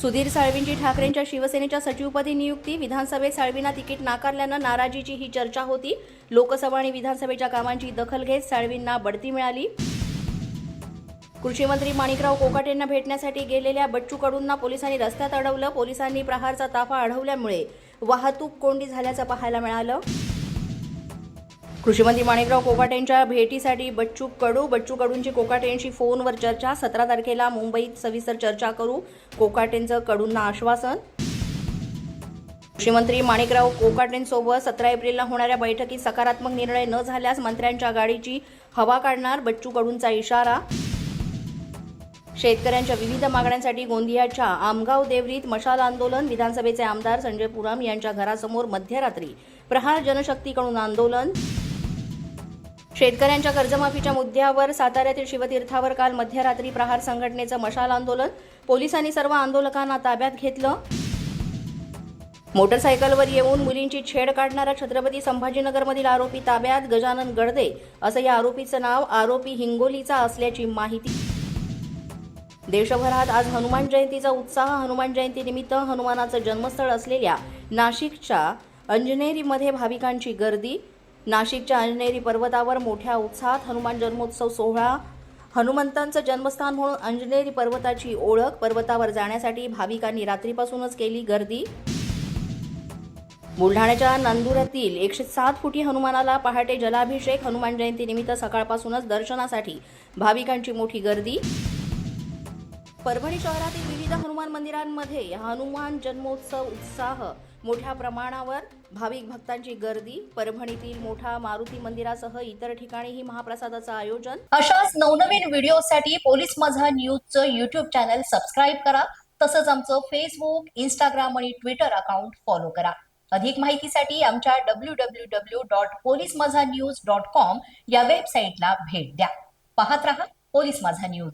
सुधीर साळवींची ठाकरेंच्या शिवसेनेच्या सचिवपदी नियुक्ती विधानसभेत साळवींना तिकीट नाकारल्यानं नाराजीची ही चर्चा होती. लोकसभा आणि विधानसभेच्या कामांची दखल घेत साळवींना बढती मिळाली. कृषी मंत्री माणिकराव कोकाटेंना भेटण्यासाठी गेलेल्या बच्चू कडूंना पोलिसांनी रस्त्यात अडवलं. पोलिसांनी प्रहारचा ताफा अडवल्यामुळे वाहतूक कोंडी झाल्याचं पाहायला मिळालं. कृषीमंत्री माणिकराव कोकाटेंच्या भेटीसाठी बच्चू कडू बच्चू कडूंची कोकाटेंशी फोनवर चर्चा. सतरा तारखेला मुंबईत सविस्तर चर्चा करू. कोकाटेंचं कडूंना आश्वासन. कृषीमंत्री माणिकराव कोकाटेंसोबत सतरा एप्रिलला होणाऱ्या बैठकीत सकारात्मक निर्णय न झाल्यास मंत्र्यांच्या गाडीची हवा काढणार बच्चू कडूंचा इशारा. शेतकऱ्यांच्या विविध मागण्यांसाठी गोंदियाच्या आमगाव देवरीत मशाल आंदोलन विधानसभेचे आमदार संजय पुराम यांच्या घरासमोर मध्यरात्री. प्रहार जनशक्तीकडून आंदोलन. शेतकऱ्यांच्या कर्जमाफीच्या मुद्द्यावर साताऱ्यातील शिवतीर्थावर काल मध्यरात्री प्रहार संघटनेचं मशाल आंदोलन. पोलिसांनी सर्व आंदोलकांना ताब्यात घेतलं. मोटरसायकलवर येऊन मुलींची छेड काढणारा छत्रपती संभाजीनगरमधील आरोपी ताब्यात गजानन गडदे असं या आरोपीचं नाव आरोपी हिंगोलीचा असल्याची माहिती. देशभरात आज हनुमान जयंतीचा उत्साह हनुमान जयंतीनिमित्त हनुमानाचं जन्मस्थळ असलेल्या नाशिकच्या अंजनेरीमध्ये भाविकांची गर्दी नाशिकच्या अंजनेरी पर्वतावर मोठ्या उत्साहात हनुमान जन्मोत्सव सोहळा. हनुमंतांचं जन्मस्थान म्हणून अंजनेरी पर्वताची ओळख पर्वतावर जाण्यासाठी भाविकांनी रात्रीपासूनच केली गर्दी. बुलढाण्याच्या नांदुरातील एकशे सात फुटी हनुमानाला पहाटे जलाभिषेक हनुमान जयंतीनिमित्त सकाळपासूनच दर्शनासाठी भाविकांची मोठी गर्दी. परभणी शहरातील विविध हनुमान मंदिरांमध्ये हनुमान जन्मोत्सव उत्साह. मोठ्या प्रमाणावर भाविक भक्तांची गर्दी. परभणीतील मोठा मारुती मंदिरासह इतर ठिकाणीही महाप्रसादाचं आयोजन. अशाच नवनवीन व्हिडिओसाठी पोलीस माझा न्यूजचं युट्यूब चॅनल सबस्क्राईब करा. तसंच आमचं फेसबुक इंस्टाग्राम आणि ट्विटर अकाउंट फॉलो करा. अधिक माहितीसाठी आमच्या W W W dot police Majha news dot com या वेबसाईटला भेट द्या. पाहत रहा पोलीस माझा न्यूज.